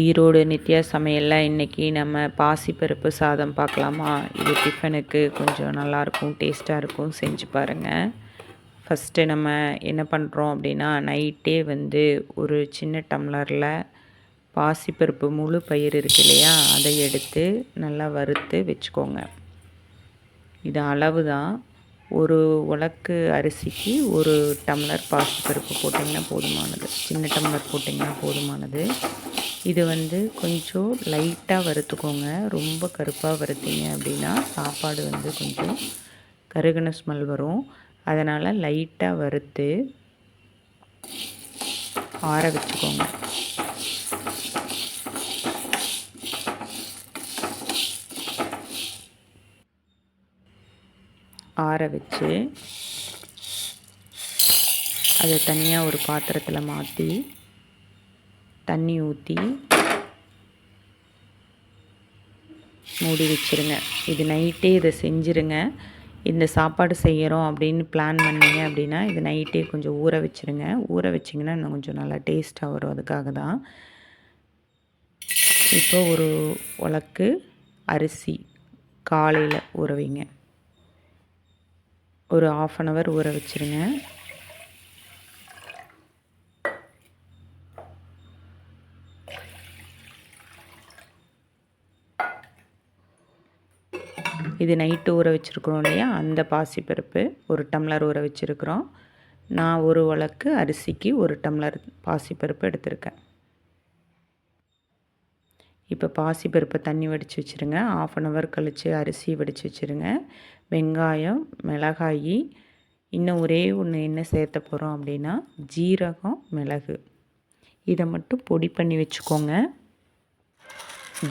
ஈரோடு நித்யா சமையலில் இன்றைக்கி நம்ம பாசிப்பருப்பு சாதம் பார்க்கலாமா? இது டிஃபனுக்கு கொஞ்சம் நல்லாயிருக்கும் டேஸ்ட்டாக இருக்கும் செஞ்சு பாருங்கள் ஃபஸ்ட்டு நம்ம என்ன பண்ணுறோம் அப்படின்னா நைட்டே வந்து ஒரு சின்ன டம்ளரில் பாசிப்பருப்பு முழு பயிர் இருக்கு இல்லையா? அதை எடுத்து நல்லா வறுத்து வச்சுக்கோங்க. இது அளவு தான் ஒரு உலக்கு அரிசிக்கு ஒரு டம்ளர் பாசிப்பருப்பு போட்டிங்கன்னா போதுமானது. சின்ன டம்ளர் போட்டிங்கன்னா போதுமானது. இது வந்து கொஞ்சம் லைட்டாக வறுத்துக்கோங்க. ரொம்ப கருப்பாக வறுத்தீங்க அப்படின்னா சாப்பாடு வந்து கொஞ்சம் கருகின ஸ்மெல் வரும். அதனால் லைட்டாக வறுத்து ஆற வச்சுக்கோங்க. ஆற வச்சு அதை தனியாக ஒரு பாத்திரத்தில் மாற்றி தண்ணி ஊற்றி மூடி வச்சுருங்க. இது நைட்டே இதை செஞ்சுருங்க. இந்த சாப்பாடு செய்கிறோம் அப்படின்னு பிளான் பண்ணிங்க அப்படின்னா இது நைட்டே கொஞ்சம் ஊற வச்சுருங்க. ஊற வச்சிங்கன்னா இன்னும் கொஞ்சம் நல்லா டேஸ்ட்டாக வரும். அதுக்காக தான். இப்போ ஒரு உலக்கு அரிசி காலையில் ஊற வைங்க. ஒரு ஆஃப் அன் ஹவர் ஊற வச்சுருங்க. இது நைட்டு ஊற வச்சுருக்குறோம் இல்லையா? அந்த பாசிப்பருப்பு ஒரு டம்ளர் ஊற வச்சுருக்குறோம். நான் ஒரு வழக்கு அரிசிக்கு ஒரு டம்ளர் பாசிப்பருப்பு எடுத்திருக்கேன். இப்போ பாசிப்பருப்பை தண்ணி வடித்து வச்சுருங்க. ஆஃப் அன் ஹவர் கழித்து அரிசி வடித்து வச்சுருங்க. வெங்காயம் மிளகாய் இன்னும் ஒரே ஒன்று என்ன சேர்த்த போகிறோம் அப்படின்னா ஜீரகம் மிளகு. இதை மட்டும் பொடி பண்ணி வச்சுக்கோங்க.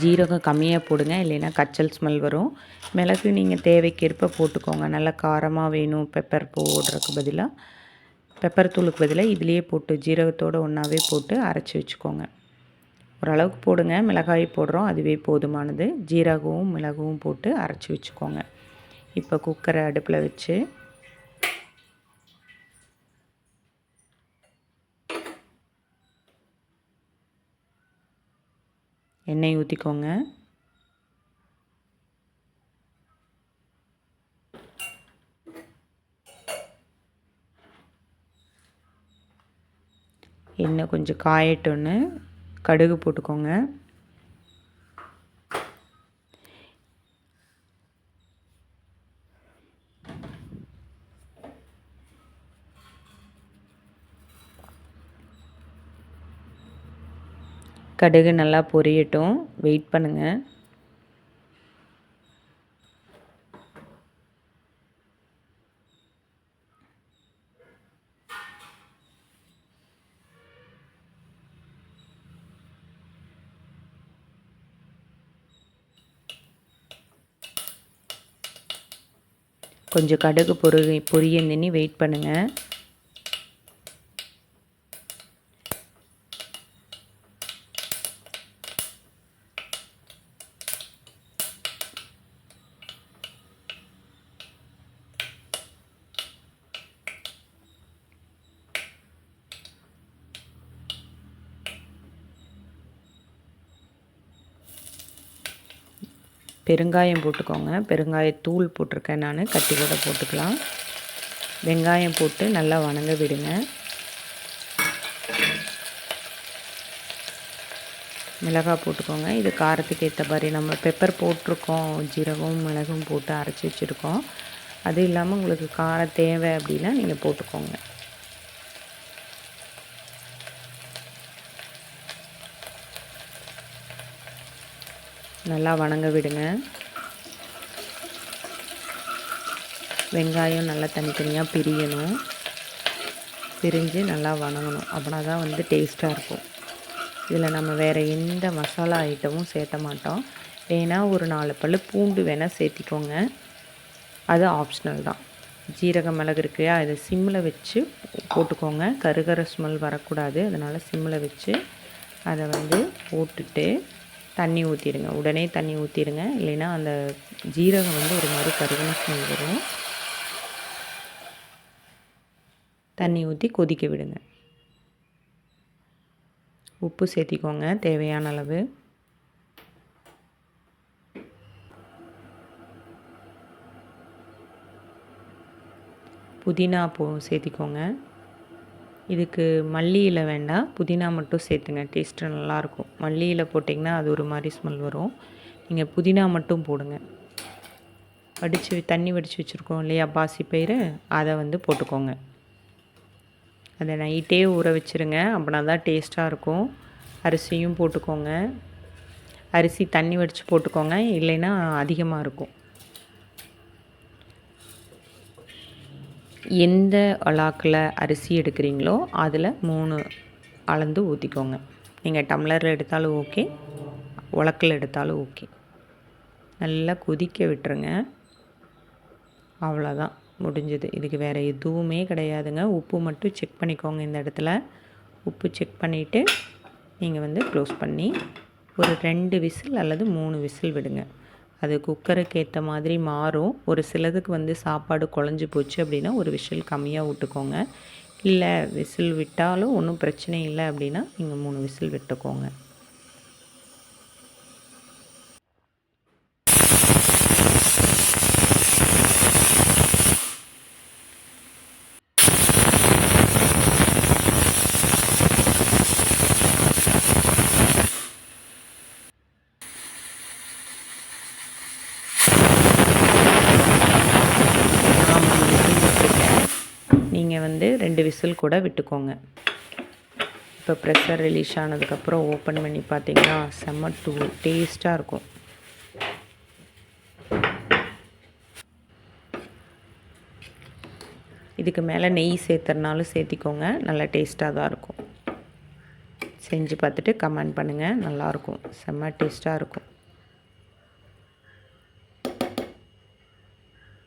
ஜீரகம் கம்மியாக போடுங்க இல்லைன்னா கச்சல் ஸ்மெல் வரும். மிளகு நீங்கள் தேவைக்கேற்ப போட்டுக்கோங்க. நல்லா காரமாக வேணும் பெப்பர் போடுறதுக்கு பதிலாக பெப்பர் தூளுக்கு பதிலாக இதுலேயே போட்டு ஜீரகத்தோடு ஒன்றாவே போட்டு அரைச்சி வச்சுக்கோங்க. ஓரளவுக்கு போடுங்க. மிளகாய் போடுறோம் அதுவே போதுமானது. ஜீரகமும் மிளகும் போட்டு அரைச்சி வச்சுக்கோங்க. இப்போ குக்கரை அடுப்பில் வச்சு எண்ணெய் ஊற்றிக்கோங்க எண்ணெய் கொஞ்சம் காயட்டோன்னு கடுகு போட்டுக்கோங்க. கடுகு நல்லா பொரியட்டும். வெயிட் பண்ணுங்கள் கொஞ்சம் கடுகு பொரு பொரியந்தினி வெயிட் பண்ணுங்கள் பெருங்காயம் போட்டுக்கோங்க. பெருங்காயத்தூள் போட்டிருக்கேன் நான். கட்டி கூட போட்டுக்கலாம். வெங்காயம் போட்டு நல்லா வணங்க விடுங்க. மிளகாய் போட்டுக்கோங்க. இது காரத்துக்கு ஏற்ற மாதிரி நம்ம பெப்பர் போட்டிருக்கோம். ஜீரகம் மிளகும் போட்டு அரைச்சி வச்சுருக்கோம். அது இல்லாமல் உங்களுக்கு காரம் தேவை அப்படின்னா நீங்கள் போட்டுக்கோங்க. நல்லா வணங்க விடுங்க. வெங்காயம் நல்லா தனித்தனியாக பிரியணும். பிரிஞ்சு நல்லா வணங்கணும். அப்படின்னா தான் வந்து டேஸ்ட்டாக இருக்கும். இதில் நம்ம வேறு எந்த மசாலா ஐட்டமும் சேர்த்த மாட்டோம். வேணால் ஒரு நாலு பல் பூண்டு வேணால் சேர்த்திக்கோங்க. அது ஆப்ஷனல் தான். ஜீரக மிளகு இருக்கு அதை சிம்மில் வச்சு போட்டுக்கோங்க. கருகர ஸ்மெல் வரக்கூடாது. அதனால் சிம்மில் வச்சு அதை வந்து போட்டுட்டு தண்ணி ஊற்றிடுங்க உடனே தண்ணி ஊற்றிடுங்க இல்லைன்னா அந்த ஜீரகம் வந்து ஒரு மாதிரி கருகின ஸ்மெல் வரும். தண்ணி ஊற்றி கொதிக்க விடுங்க. உப்பு சேர்த்திக்கோங்க. தேவையான அளவு. புதினா பூ சேர்த்திக்கோங்க. இதுக்கு மல்லி இலை வேண்டாம். புதினா மட்டும் சேர்த்துங்க. டேஸ்ட்டு நல்லாயிருக்கும். மல்லி இலை போட்டிங்கன்னா அது ஒரு மாதிரி ஸ்மெல் வரும். நீங்கள் புதினா மட்டும் போடுங்க. வடித்து தண்ணி வடித்து வச்சுருக்கோம் இல்லையா பாசி பயிறு? அதை வந்து போட்டுக்கோங்க. அதை நைட்டே ஊற வச்சுருங்க. அப்படின்னா தான் டேஸ்ட்டாக இருக்கும். அரிசியும் போட்டுக்கோங்க. அரிசி தண்ணி வடித்து போட்டுக்கோங்க. இல்லைன்னா அதிகமாக இருக்கும். எந்த அலாக்கில் அரிசி எடுக்கிறீங்களோ அதில் மூணு அளந்து ஊற்றிக்கோங்க. நீங்கள் டம்ளரில் எடுத்தாலும் ஓகே உலக்கில் எடுத்தாலும் ஓகே. நல்லா கொதிக்க விட்டுருங்க. அவ்வளோதான் முடிஞ்சது. இதுக்கு வேறு எதுவுமே கிடையாதுங்க. உப்பு மட்டும் செக் பண்ணிக்கோங்க இந்த இடத்துல. உப்பு செக் பண்ணிவிட்டு நீங்கள் வந்து க்ளோஸ் பண்ணி ஒரு ரெண்டு விசில் அல்லது மூணு விசில் விடுங்க. அது குக்கருக்கு ஏற்ற மாதிரி மாறும். ஒரு சிலதுக்கு வந்து சாப்பாடு குழஞ்சி போச்சு அப்படின்னா ஒரு விசில் கம்மியாக விட்டுக்கோங்க. இல்லை விசில் விட்டாலும் ஒன்றும் பிரச்சனை இல்லை அப்படின்னா நீங்கள் மூணு விசில் விட்டுக்கோங்க நான் மூணு விசில் விட்டுருக்கேன் நீங்கள் வந்து ரெண்டு விசில் கூட விட்டுக்கோங்க. இப்போ ப்ரெஷர் ரிலீஸ் ஆனதுக்கப்புறம் ஓப்பன் பண்ணி பார்த்தீங்கன்னா செம்ம டூ டேஸ்ட்டாக இருக்கும். இதுக்கு மேலே நெய் சேர்த்துறனாலும் சேர்த்திக்கோங்க. நல்லா டேஸ்ட்டாக தான் இருக்கும். செஞ்சு பார்த்துட்டு கமெண்ட் பண்ணுங்கள் நல்லாயிருக்கும் செம்ம டேஸ்ட்டாக இருக்கும்.